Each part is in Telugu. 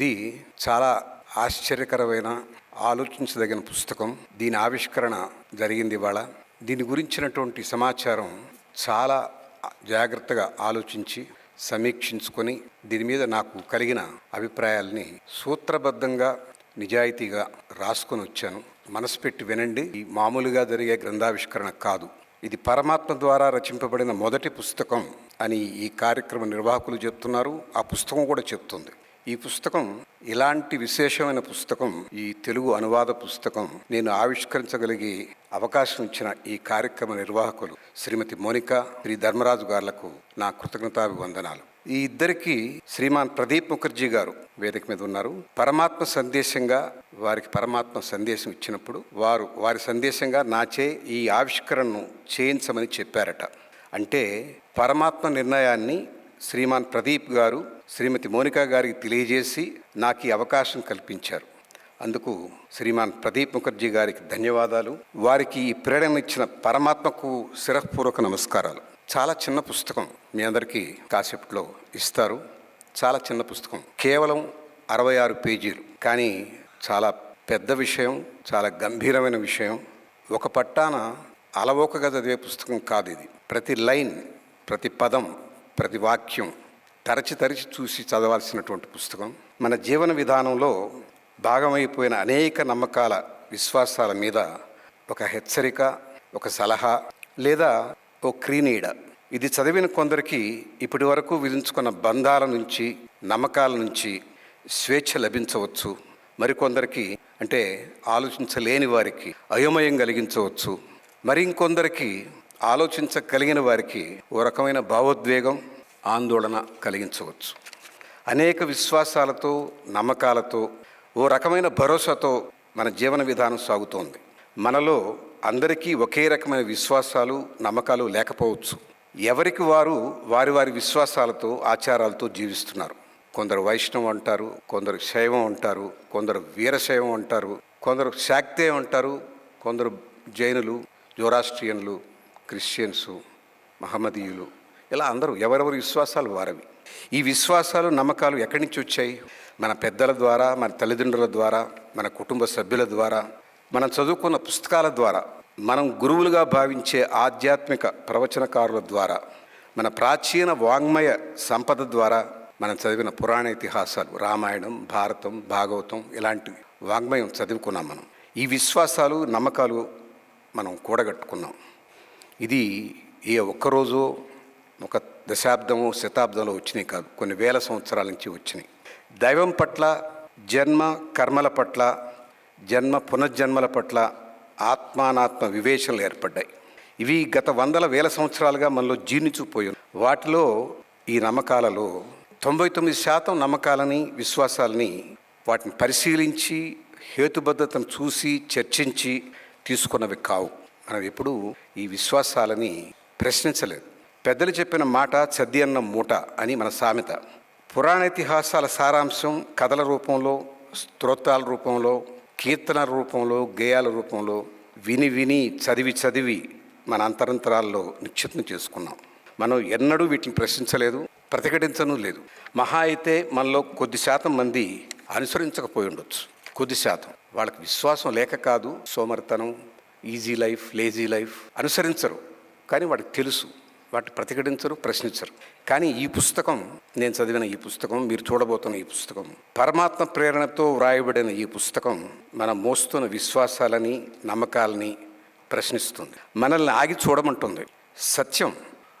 ఇది చాలా ఆశ్చర్యకరమైన ఆలోచించదగిన పుస్తకం. దీని ఆవిష్కరణ జరిగింది ఇవాళ. దీని గురించినటువంటి సమాచారం చాలా జాగ్రత్తగా ఆలోచించి సమీక్షించుకొని దీని మీద నాకు కలిగిన అభిప్రాయాల్ని సూత్రబద్ధంగా నిజాయితీగా రాసుకొని వచ్చాను. మనసు పెట్టి వినండి. ఈ మామూలుగా జరిగే గ్రంథావిష్కరణ కాదు. ఇది పరమాత్మ ద్వారా రచింపబడిన మొదటి పుస్తకం అని ఈ కార్యక్రమ నిర్వాహకులు చెప్తున్నారు. ఆ పుస్తకం కూడా చెప్తుంది. ఈ పుస్తకం ఇలాంటి విశేషమైన పుస్తకం ఈ తెలుగు అనువాద పుస్తకం నేను ఆవిష్కరించగలిగే అవకాశం ఇచ్చిన ఈ కార్యక్రమ నిర్వాహకులు శ్రీమతి మోనిక శ్రీ ధర్మరాజు గారులకు నా కృతజ్ఞతాభివందనాలు. ఈ ఇద్దరికి శ్రీమాన్ ప్రదీప్ ముఖర్జీ గారు వేదిక మీద ఉన్నారు. పరమాత్మ సందేశంగా వారికి పరమాత్మ సందేశం ఇచ్చినప్పుడు వారు వారి సందేశంగా నాచే ఈ ఆవిష్కరణను చేయించమని చెప్పారట. అంటే పరమాత్మ నిర్ణయాన్ని శ్రీమాన్ ప్రదీప్ గారు శ్రీమతి మోనికా గారికి తెలియజేసి నాకు ఈ అవకాశం కల్పించారు. అందుకు శ్రీమాన్ ప్రదీప్ ముఖర్జీ గారికి ధన్యవాదాలు. వారికి ఈ ప్రేరణ ఇచ్చిన పరమాత్మకు శిరఃపూర్వక నమస్కారాలు. చాలా చిన్న పుస్తకం మీ అందరికీ కాసేపట్లో ఇస్తారు. చాలా చిన్న పుస్తకం. కేవలం అరవై ఆరు పేజీలు. కానీ చాలా పెద్ద విషయం చాలా గంభీరమైన విషయం. ఒక పట్టాన అలవోకగా చదివే పుస్తకం కాదు ఇది. ప్రతి లైన్ ప్రతి పదం ప్రతి వాక్యం తరచి తరచి చూసి చదవాల్సినటువంటి పుస్తకం. మన జీవన విధానంలో భాగమైపోయిన అనేక నమ్మకాల విశ్వాసాల మీద ఒక హెచ్చరిక ఒక సలహా లేదా ఓ క్రీనీడ. ఇది చదివిన కొందరికి ఇప్పటి వరకు విధించుకున్న బంధాల నుంచి నమ్మకాల నుంచి స్వేచ్ఛ లభించవచ్చు. మరికొందరికి అంటే ఆలోచించలేని వారికి అయోమయం కలిగించవచ్చు. మరి ఇంకొందరికి ఆలోచించగలిగిన వారికి ఓ రకమైన భావోద్వేగం ఆందోళన కలిగించవచ్చు. అనేక విశ్వాసాలతో నమ్మకాలతో ఓ రకమైన భరోసాతో మన జీవన విధానం సాగుతోంది. మనలో అందరికీ ఒకే రకమైన విశ్వాసాలు నమ్మకాలు లేకపోవచ్చు. ఎవరికి వారు వారి వారి విశ్వాసాలతో ఆచారాలతో జీవిస్తున్నారు? కొందరు వైష్ణవం అంటారు కొందరు శైవం అంటారు కొందరు వీరశైవం అంటారు కొందరు శాక్తే అంటారు కొందరు జైనులు జోరాస్ట్రియన్లు క్రిస్టియన్సు మహమ్మదీయులు ఇలా అందరూ ఎవరెవరి విశ్వాసాలు వారవి. ఈ విశ్వాసాలు నమ్మకాలు ఎక్కడి నుంచి వచ్చాయి? మన పెద్దల ద్వారా మన తల్లిదండ్రుల ద్వారా మన కుటుంబ సభ్యుల ద్వారా మనం చదువుకున్న పుస్తకాల ద్వారా మనం గురువులుగా భావించే ఆధ్యాత్మిక ప్రవచనకారుల ద్వారా మన ప్రాచీన వాంగ్మయ సంపద ద్వారా మనం చదివిన పురాణ ఇతిహాసాలు రామాయణం భారతం భాగవతం ఇలాంటి వాంగ్మయం చదువుకున్నాం మనం. ఈ విశ్వాసాలు నమ్మకాలు మనం కూడగట్టుకున్నాం. ఇది ఏ ఒక్కరోజు ఒక దశాబ్దము శతాబ్దంలో వచ్చినాయి కాదు. కొన్ని వేల సంవత్సరాల నుంచి వచ్చినాయి. దైవం పట్ల జన్మ కర్మల పట్ల జన్మ పునర్జన్మల పట్ల ఆత్మానాత్మ వివేచనలు ఏర్పడ్డాయి. ఇవి గత వందల వేల సంవత్సరాలుగా మనలో జీర్ణించుకుపోయి వాటిలో ఈ నమ్మకాలలో తొంభై తొమ్మిది శాతం నమ్మకాలని విశ్వాసాలని వాటిని పరిశీలించి హేతుబద్ధతను చూసి చర్చించి తీసుకున్నవి కావు. మనం ఎప్పుడూ ఈ విశ్వాసాలని ప్రశ్నించలేదు. పెద్దలు చెప్పిన మాట చద్ది అన్న మూట అని మన సామెత. పురాణ ఇతిహాసాల సారాంశం కథల రూపంలో స్తోత్రాల రూపంలో కీర్తన రూపంలో గేయాల రూపంలో విని విని చదివి చదివి మన అంతరంతరాల్లో నిక్షిప్తం చేసుకున్నాం. మనం ఎన్నడూ వీటిని ప్రశ్నించలేదు ప్రతిఘటించను లేదు. మహా అయితే మనలో కొద్ది శాతం మంది అనుసరించకపోయి ఉండొచ్చు. కొద్ది శాతం. వాళ్ళకి విశ్వాసం లేక కాదు సోమరితనం ఈజీ లైఫ్ లేజీ లైఫ్ అనుసరించరు. కానీ వాడికి తెలుసు. వాటిని ప్రతిఘటించరు ప్రశ్నించరు. కానీ ఈ పుస్తకం నేను చదివిన ఈ పుస్తకం మీరు చూడబోతున్న ఈ పుస్తకం పరమాత్మ ప్రేరణతో వ్రాయబడిన ఈ పుస్తకం మనం మోస్తున్న విశ్వాసాలని నమ్మకాలని ప్రశ్నిస్తుంది. మనల్ని ఆగి చూడమంటుంది. సత్యం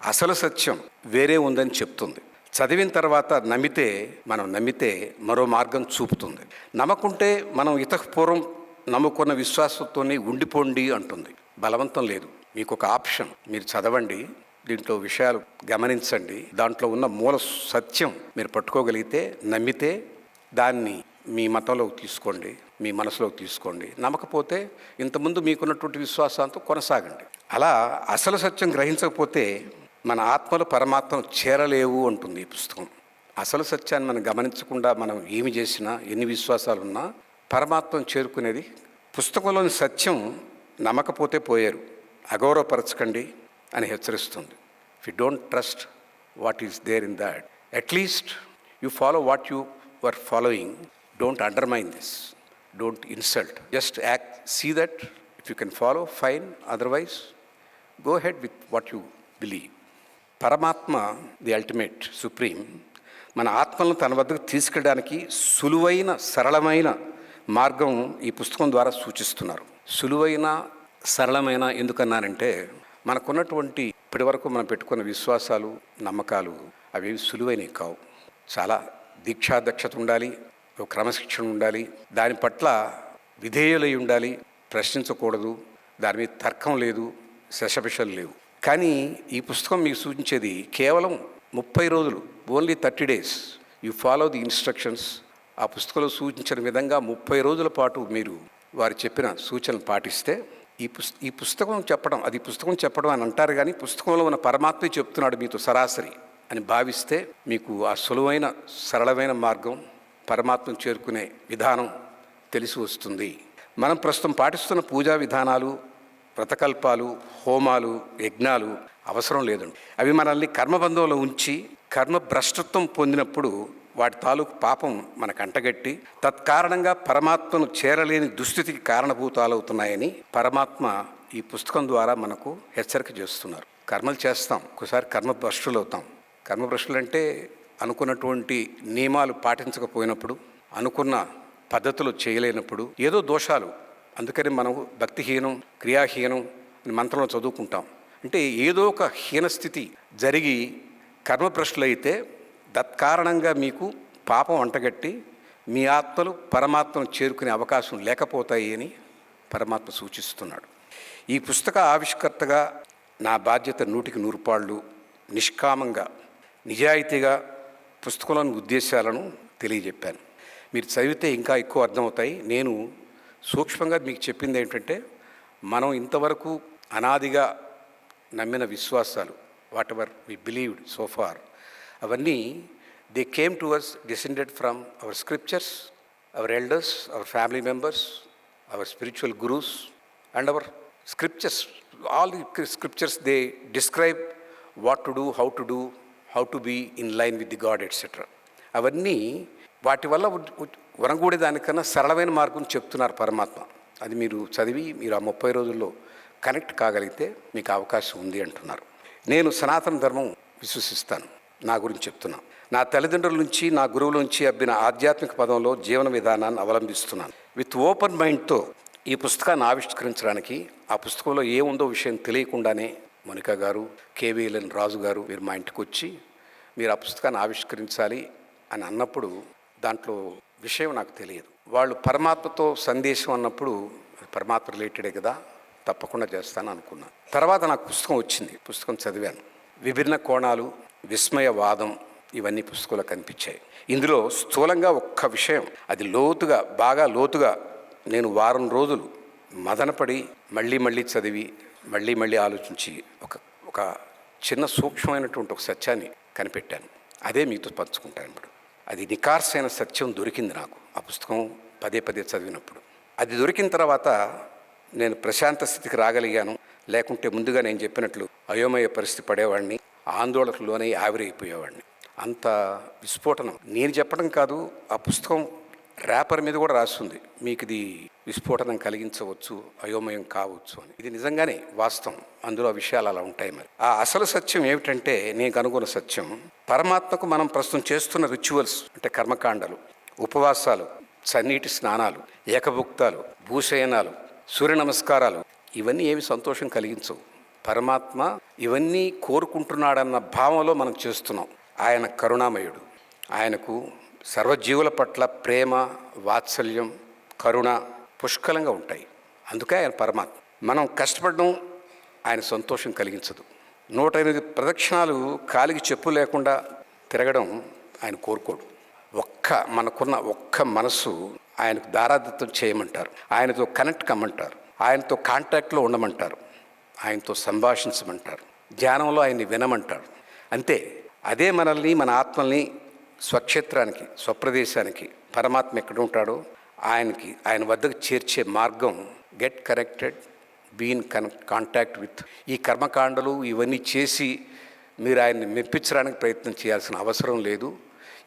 అసలు సత్యం వేరే ఉందని చెప్తుంది. చదివిన తర్వాత నమ్మితే మనం నమ్మితే మరో మార్గం చూపుతుంది. నమ్మకుంటే మనం ఇతపూర్వం నమ్ముకున్న విశ్వాసంతోనే ఉండిపోండి అంటుంది. బలవంతం లేదు. మీకు ఒక ఆప్షన్. మీరు చదవండి. దీంట్లో విషయాలు గమనించండి. దాంట్లో ఉన్న మూల సత్యం మీరు పట్టుకోగలిగితే నమ్మితే దాన్ని మీ మతంలోకి తీసుకోండి. మీ మనసులోకి తీసుకోండి. నమ్మకపోతే ఇంతకుముందు మీకున్నటువంటి విశ్వాసంతో కొనసాగండి. అలా అసలు సత్యం గ్రహించకపోతే మన ఆత్మలు పరమాత్మను చేరలేవు అంటుంది ఈ పుస్తకం. అసలు సత్యాన్ని మనం గమనించకుండా మనం ఏమి చేసినా ఎన్ని విశ్వాసాలు ఉన్నా పరమాత్మను చేరుకునేది. పుస్తకంలోని సత్యం నమ్మకపోతే పోయారు. అగౌరవపరచకండి అని హెచ్చరిస్తుంది. If you don't trust what is there in that at least you follow what you are following don't undermine this don't insult just act, see that if you can follow fine otherwise go ahead with what you believe Paramatma the ultimate supreme మన ఆత్మలను తన వద్దకు తీసుకెళ్ళడానికి సులువైన సరళమైన మార్గం ఈ పుస్తకం ద్వారా సూచిస్తున్నారు. సులువైన సరళమైన ఎందుకన్నానంటే మనకున్నటువంటి ఇప్పటి వరకు మనం పెట్టుకున్న విశ్వాసాలు నమ్మకాలు అవి సులువైనవి కావు. చాలా దీక్షాదక్షత ఉండాలి క్రమశిక్షణ ఉండాలి దాని పట్ల విధేయులై ఉండాలి ప్రశ్నించకూడదు దాని మీద తర్కం లేదు శశపిషలు లేవు. కానీ ఈ పుస్తకం మీకు సూచించేది కేవలం ముప్పై రోజులు only thirty days. You follow the instructions ఆ పుస్తకంలో సూచించిన విధంగా ముప్పై రోజుల పాటు మీరు వారు చెప్పిన సూచనలు పాటిస్తే ఈ పుస్త ఈ పుస్తకం చెప్పడం అది పుస్తకం చెప్పడం అని అంటారు కానీ పుస్తకంలో ఉన్న పరమాత్మే చెప్తున్నాడు మీతో సరాసరి అని భావిస్తే మీకు ఆ సులువైన సరళమైన మార్గం పరమాత్మను చేరుకునే విధానం తెలిసి వస్తుంది. మనం ప్రస్తుతం పాటిస్తున్న పూజా విధానాలు వ్రతకల్పాలు హోమాలు యజ్ఞాలు అవసరం లేదండి. అవి మనల్ని కర్మబంధంలో ఉంచి కర్మ భ్రష్టత్వం పొందినప్పుడు వాటి తాలూకు పాపం మనకు అంటగట్టి తత్కారణంగా పరమాత్మను చేరలేని దుస్థితికి కారణభూతాలవుతున్నాయని పరమాత్మ ఈ పుస్తకం ద్వారా మనకు హెచ్చరిక చేస్తున్నారు. కర్మలు చేస్తాం ఒకసారి కర్మ భ్రష్టులు అవుతాం కర్మ భ్రష్టులు అంటే అనుకున్నటువంటి నియమాలు పాటించకపోయినప్పుడు అనుకున్న పద్ధతులు చేయలేనప్పుడు ఏదో దోషాలు. అందుకని మనం భక్తిహీనం క్రియాహీనం అని మంత్రంలో చదువుకుంటాం. అంటే ఏదో ఒక హీనస్థితి జరిగి కర్మభ్రష్టులైతే తత్కారణంగా మీకు పాపం అంటగట్టి మీ ఆత్మలు పరమాత్మను చేరుకునే అవకాశం లేకపోతాయి అని పరమాత్మ సూచిస్తున్నాడు. ఈ పుస్తక ఆవిష్కర్తగా నా బాధ్యత నూటికి నూరు పాళ్ళు నిష్కామంగా నిజాయితీగా పుస్తకంలోని ఉద్దేశాలను తెలియజెప్పాను. మీరు చదివితే ఇంకా ఎక్కువ అర్థమవుతాయి. నేను సూక్ష్మంగా మీకు చెప్పింది ఏంటంటే మనం ఇంతవరకు అనాదిగా నమ్మిన విశ్వాసాలు whatever we believed so far అవన్నీ they came to us descended from our scriptures our elders our family members our spiritual gurus and our scriptures all the scriptures they describe what to do how to do how to be in line with the god etcetera అవన్నీ వాటి వల్ల వరంగూడే దానికన్నా సరళమైన మార్గం చెప్తున్నారు పరమాత్మ. అది మీరు చదివి మీరు ఆ ముప్పై రోజుల్లో కనెక్ట్ కాగలిగితే మీకు అవకాశం ఉంది అంటున్నారు. నేను సనాతన ధర్మం విశ్వసిస్తాను. నా గురించి చెప్తున్నా. నా తల్లిదండ్రుల నుంచి నా గురువుల నుంచి అబ్బిన ఆధ్యాత్మిక పదంలో జీవన విధానాన్ని అవలంబిస్తున్నాను. విత్ ఓపెన్ మైండ్తో ఈ పుస్తకాన్ని ఆవిష్కరించడానికి ఆ పుస్తకంలో ఏముందో విషయం తెలియకుండానే మోనికా గారు కేవీఎల్ఎన్ రాజు గారు మీరు మా ఇంటికి వచ్చి మీరు ఆ పుస్తకాన్ని ఆవిష్కరించాలి అని అన్నప్పుడు దాంట్లో విషయం నాకు తెలియదు. వాళ్ళు పరమాత్మతో సందేశం అన్నప్పుడు పరమాత్మ రిలేటెడే కదా తప్పకుండా చేస్తాను అనుకున్నాను తర్వాత నాకు పుస్తకం వచ్చింది. పుస్తకం చదివాను. విభిన్న కోణాలు విస్మయవాదం ఇవన్నీ పుస్తకంలో కనిపించాయి. ఇందులో స్థూలంగా ఒక్క విషయం అది లోతుగా బాగా లోతుగా నేను వారం రోజులు మదనపడి మళ్ళీ మళ్ళీ చదివి మళ్ళీ మళ్ళీ ఆలోచించి ఒక ఒక చిన్న సూక్ష్మమైనటువంటి ఒక సత్యాన్ని కనిపెట్టాను. అదే మీతో పంచుకుంటాను ఇప్పుడు. అది నికార్సైన సత్యం దొరికింది నాకు ఆ పుస్తకం పదే పదే చదివినప్పుడు. అది దొరికిన తర్వాత నేను ప్రశాంత స్థితికి రాగలిగాను. లేకుంటే ముందుగా నేను చెప్పినట్లు అయోమయ పరిస్థితి పడేవాడిని. ఆందోళనకు లోనై ఆవిరైపోయేవాడిని. అంత విస్ఫోటనం. నేను చెప్పడం కాదు ఆ పుస్తకం ర్యాపర్ మీద కూడా రాస్తుంది. మీకు ఇది విస్ఫోటనం కలిగించవచ్చు అయోమయం కావచ్చు అని. ఇది నిజంగానే వాస్తవం. అందులో విషయాలు అలా ఉంటాయి మరి. ఆ అసలు సత్యం ఏమిటంటే నేను కనుగొన్న సత్యం పరమాత్మకు మనం ప్రస్తుతం చేస్తున్న రిచువల్స్ అంటే కర్మకాండలు ఉపవాసాలు చన్నీటి స్నానాలు ఏకభుక్తాలు భూశయనాలు సూర్య నమస్కారాలు ఇవన్నీ ఏమి సంతోషం కలిగించవు. పరమాత్మ ఇవన్నీ కోరుకుంటున్నాడన్న భావంలో మనం చేస్తున్నాం. ఆయన కరుణామయుడు. ఆయనకు సర్వజీవుల పట్ల ప్రేమ వాత్సల్యం కరుణ పుష్కలంగా ఉంటాయి. అందుకే ఆయన పరమాత్మ. మనం కష్టపడడం ఆయన సంతోషం కలిగించదు. నూట ఎనిమిది ప్రదక్షిణాలు కాలికి చెప్పు లేకుండా తిరగడం ఆయన కోరుకోడు. ఒక్క మనకున్న ఒక్క మనసు ఆయనకు దారాదత్తం చేయమంటారు. ఆయనతో కనెక్ట్ కమ్మంటారు. ఆయనతో కాంటాక్ట్లో ఉండమంటారు. ఆయనతో సంభాషించమంటారు. ధ్యానంలో ఆయన్ని వినమంటారు. అంతే అదే మనల్ని మన ఆత్మల్ని స్వక్షేత్రానికి స్వప్రదేశానికి పరమాత్మ ఎక్కడ ఉంటాడో ఆయనకి ఆయన వద్దకు చేర్చే మార్గం get connected been con contact with ఈ కర్మకాండలు ఇవన్నీ చేసి మీరు ఆయన్ని మెప్పించడానికి ప్రయత్నం చేయాల్సిన అవసరం లేదు.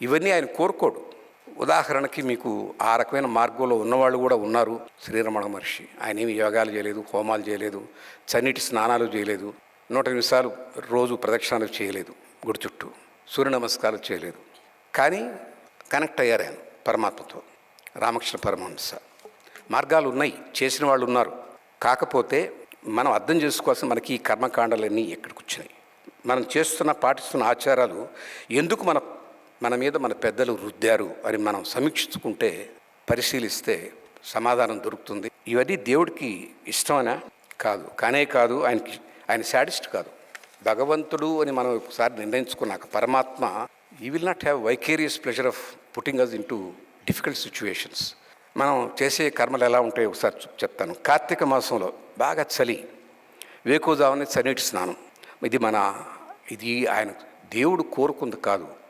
ఇవన్నీ ఆయన కోరుకోడు. ఉదాహరణకి మీకు ఆ రకమైన మార్గంలో ఉన్నవాళ్ళు కూడా ఉన్నారు. శ్రీరమణ మహర్షి. ఆయన ఏమి యోగాలు చేయలేదు హోమాలు చేయలేదు చన్నీటి స్నానాలు చేయలేదు నూట ఎనిమిది సార్లు రోజు ప్రదక్షిణాలు చేయలేదు గుడి చుట్టూ సూర్య నమస్కారాలు చేయలేదు. కానీ కనెక్ట్ అయ్యారు ఆయన పరమాత్మతో రామకృష్ణ పరమహంస. మార్గాలు ఉన్నాయి చేసిన వాళ్ళు ఉన్నారు. కాకపోతే మనం అర్థం చేసుకోవాల్సిన మనకి ఈ కర్మకాండాలన్నీ ఎక్కడికి వచ్చినాయి? మనం చేస్తున్న పాటిస్తున్న ఆచారాలు ఎందుకు మన మన మీద మన పెద్దలు రుద్దారు అని మనం సమీక్షించుకుంటే పరిశీలిస్తే సమాధానం దొరుకుతుంది. ఇవన్నీ దేవుడికి ఇష్టమనా? కాదు. కానే కాదు ఆయనకి ఆయన శాడిస్ట్ కాదు. భగవంతుడు అని మనం ఒకసారి నిర్ణయించుకున్నాక పరమాత్మ ఈ will not have vicarious pleasure of putting us into difficult situations మనం చేసే కర్మలు ఎలా ఉంటాయో ఒకసారి చెప్తాను. కార్తీక మాసంలో బాగా చలి. వేకోజావని చన్నీటి స్నానం. ఇది మన ఇది ఆయన దేవుడు కోరుకుంది కాదు.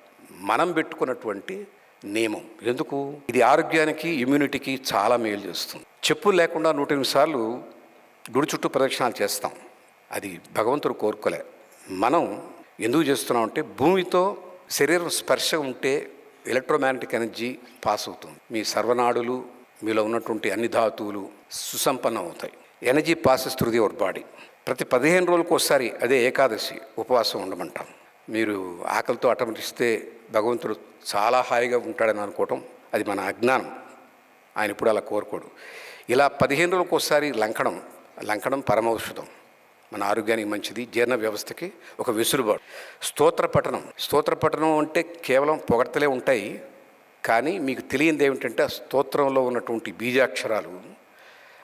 మనం పెట్టుకున్నటువంటి నియమం. ఎందుకు? ఇది ఆరోగ్యానికి ఇమ్యూనిటీకి చాలా మేలు చేస్తుంది. చెప్పులు లేకుండా నూట ఎనిమిది సార్లు గుడి చుట్టూ ప్రదక్షిణాలు చేస్తాం. అది భగవంతుడు కోరుకోలే. మనం ఎందుకు చేస్తున్నాం అంటే భూమితో శరీరం స్పర్శ ఉంటే ఎలక్ట్రోమాగ్నెటిక్ ఎనర్జీ పాస్ అవుతుంది. మీ సర్వనాడులు మీలో ఉన్నటువంటి అన్ని ధాతువులు సుసంపన్నం అవుతాయి. Energy passes through the our body ప్రతి పదిహేను రోజులకు ఒకసారి అదే ఏకాదశి ఉపవాసం ఉండమంటాం. మీరు ఆకలితో అటమటిస్తే భగవంతుడు చాలా హాయిగా ఉంటాడని అనుకోవటం అది మన అజ్ఞానం. ఆయన ఇప్పుడు అలా కోరుకోడు. ఇలా పదిహేను రోజులకు ఒకసారి లంకడం లంకడం పరమౌషధం. మన ఆరోగ్యానికి మంచిది జీర్ణ వ్యవస్థకి ఒక వెసులుబాటు స్తోత్ర పఠనం. స్తోత్ర పఠనం అంటే కేవలం పొగడతలే ఉంటాయి కానీ మీకు తెలియంది ఏమిటంటే ఆ స్తోత్రంలో ఉన్నటువంటి బీజాక్షరాలు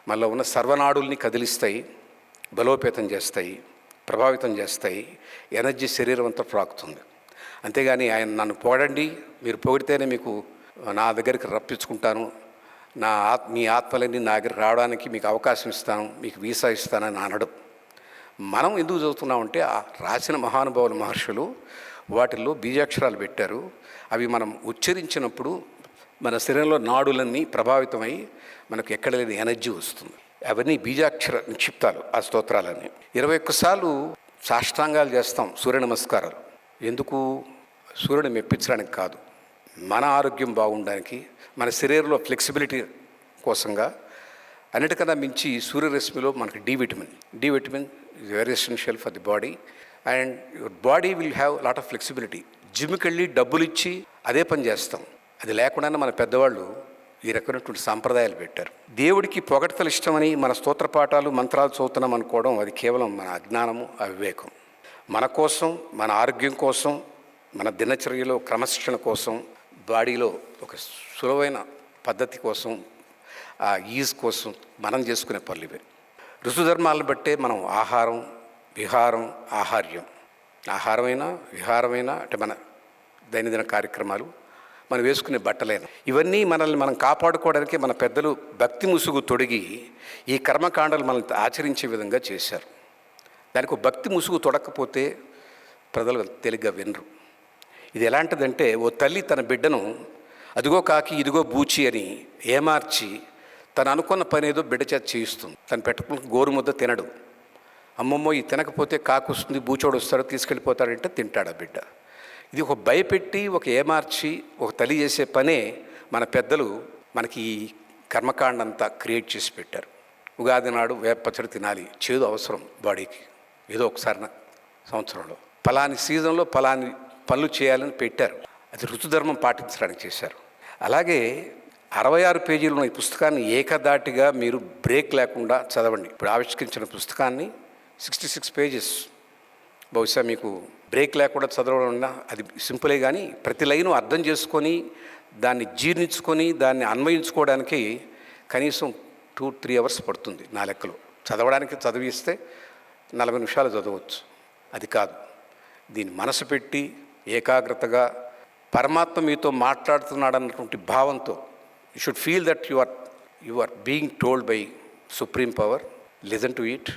మనలో ఉన్న సర్వనాడుల్ని కదిలిస్తాయి బలోపేతం చేస్తాయి. ప్రభావితం చేస్తాయి. ఎనర్జీ శరీరం అంతా ప్రాకుతుంది అంతేగాని ఆయన నన్ను పొగడండి మీరు పొగిడితేనే మీకు నా దగ్గరికి రప్పించుకుంటాను. నా ఆత్ మీ ఆత్మలన్నీ నా దగ్గరికి రావడానికి మీకు అవకాశం ఇస్తాను మీకు వీసా ఇస్తానని అనడు. మనం ఎందుకు చదువుతున్నామంటే ఆ రాసిన మహానుభావుల మహర్షులు వాటిల్లో బీజాక్షరాలు పెట్టారు. అవి మనం ఉచ్చరించినప్పుడు మన శరీరంలో నాడులన్నీ ప్రభావితమై మనకు ఎక్కడ లేని ఎనర్జీ వస్తుంది. అవన్నీ బీజాక్షర నిక్షిప్తాలు ఆ స్తోత్రాలని ఇరవై ఒక్కసార్లు సాష్టాంగాలు చేస్తాం సూర్య నమస్కారాలు. ఎందుకు? సూర్యుని మెప్పించడానికి కాదు. మన ఆరోగ్యం బాగుండడానికి మన శరీరంలో ఫ్లెక్సిబిలిటీ కోసంగా అన్నిటికన్నా మించి సూర్యరశ్మిలో మనకి D vitamin. D vitamin is very essential for the body. And your body will have lot of flexibility. జిమ్కి వెళ్ళి డబ్బులు ఇచ్చి అదే పని చేస్తాం. అది లేకుండానే మన పెద్దవాళ్ళు ఈ రకమైనటువంటి సాంప్రదాయాలు పెట్టారు. దేవుడికి పొగడతలు ఇష్టమని మన స్తోత్ర పాఠాలు మంత్రాలు చదువుతున్నాం అనుకోవడం అది కేవలం మన అజ్ఞానము అవివేకం. మన కోసం మన ఆరోగ్యం కోసం మన దినచర్యలో క్రమశిక్షణ కోసం బాడీలో ఒక సులువైన పద్ధతి కోసం ఆ ఈజ్ కోసం మనం చేసుకునే పనులు ఇవే. ఋతుధర్మాలను బట్టే మనం ఆహారం విహారం ఆహార్యం. ఆహారమైనా విహారమైనా అంటే మన దైనందిన కార్యక్రమాలు మనం వేసుకునే బట్టలేను. ఇవన్నీ మనల్ని మనం కాపాడుకోవడానికి మన పెద్దలు భక్తి ముసుగు తొడిగి ఈ కర్మకాండాలు మనల్ని ఆచరించే విధంగా చేశారు. దానికి భక్తి ముసుగు తొడకపోతే ప్రజలు తెలిగ్గా వినరు. ఇది ఎలాంటిదంటే ఓ తల్లి తన బిడ్డను అదిగో కాకి ఇదిగో బూచి అని ఏమార్చి తను అనుకున్న పని ఏదో బిడ్డ చేత చేయిస్తుంది. తను పెట్టుకున్న గోరు ముద్ద తినడు. అమ్మమ్మో ఈ తినకపోతే కాకు వస్తుంది బూచోడు వస్తాడు తీసుకెళ్ళిపోతాడంటే తింటాడు ఆ బిడ్డ. ఇది ఒక భయపెట్టి ఒక ఏమార్చి ఒక తల్లి చేసే పనే మన పెద్దలు మనకి ఈ కర్మకాండ అంతా క్రియేట్ చేసి పెట్టారు. ఉగాది నాడు వేపచ్చడి తినాలి చేదు అవసరం బాడీకి ఏదో ఒకసారి సంవత్సరంలో. పలాని సీజన్లో పలాని పనులు చేయాలని పెట్టారు. అది ఋతుధర్మం పాటించడానికి చేశారు. అలాగే అరవై ఆరు పేజీలు ఉన్న ఈ పుస్తకాన్ని ఏకదాటిగా మీరు బ్రేక్ లేకుండా చదవండి. ఇప్పుడు ఆవిష్కరించిన పుస్తకాన్ని సిక్స్టీ సిక్స్ పేజెస్. బహుశా మీకు బ్రేక్ లేకుండా చదవడం అది సింపులే కానీ ప్రతి లైను అర్థం చేసుకొని దాన్ని జీర్ణించుకొని దాన్ని అన్వయించుకోవడానికి కనీసం టూ త్రీ అవర్స్ పడుతుంది నా లెక్కలో. చదవడానికి చదివిస్తే నలభై నిమిషాలు చదవచ్చు. అది కాదు. దీన్ని మనసు పెట్టి ఏకాగ్రతగా పరమాత్మ మీతో మాట్లాడుతున్నాడు అన్నటువంటి భావంతో you should feel that you are you are being told by supreme power listen to it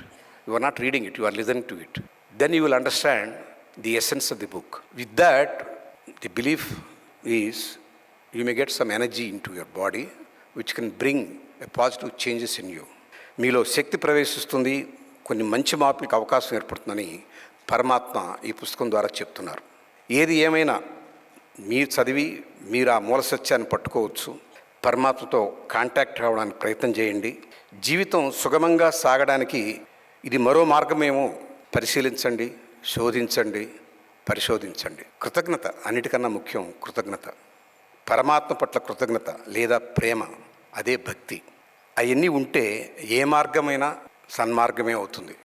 you are not reading it you are listen to it then you will understand the essence of the book with that the belief is you may get some energy into your body which can bring a positive changes in you మీలో శక్తి ప్రవేశిస్తుంది కొన్ని మంచి మార్పులకు అవకాశం ఏర్పడుతుందని పరమాత్మ ఈ పుస్తకం ద్వారా చెప్తున్నారు. ఏది ఏమైనా మీరు చదివి మీరు ఆ మూల సత్యాన్ని పట్టుకోవచ్చు. పరమాత్మతో కాంటాక్ట్ అవ్వడానికి ప్రయత్నం చేయండి. జీవితం సుగమంగా సాగడానికి ఇది మరో మార్గమేమో పరిశీలించండి. శోధించండి పరిశోధించండి. కృతజ్ఞత అన్నిటికన్నా ముఖ్యం కృతజ్ఞత. పరమాత్మ పట్ల కృతజ్ఞత లేదా ప్రేమ అదే భక్తి. అవన్నీ ఉంటే ఏ మార్గమైనా సన్మార్గమే అవుతుంది.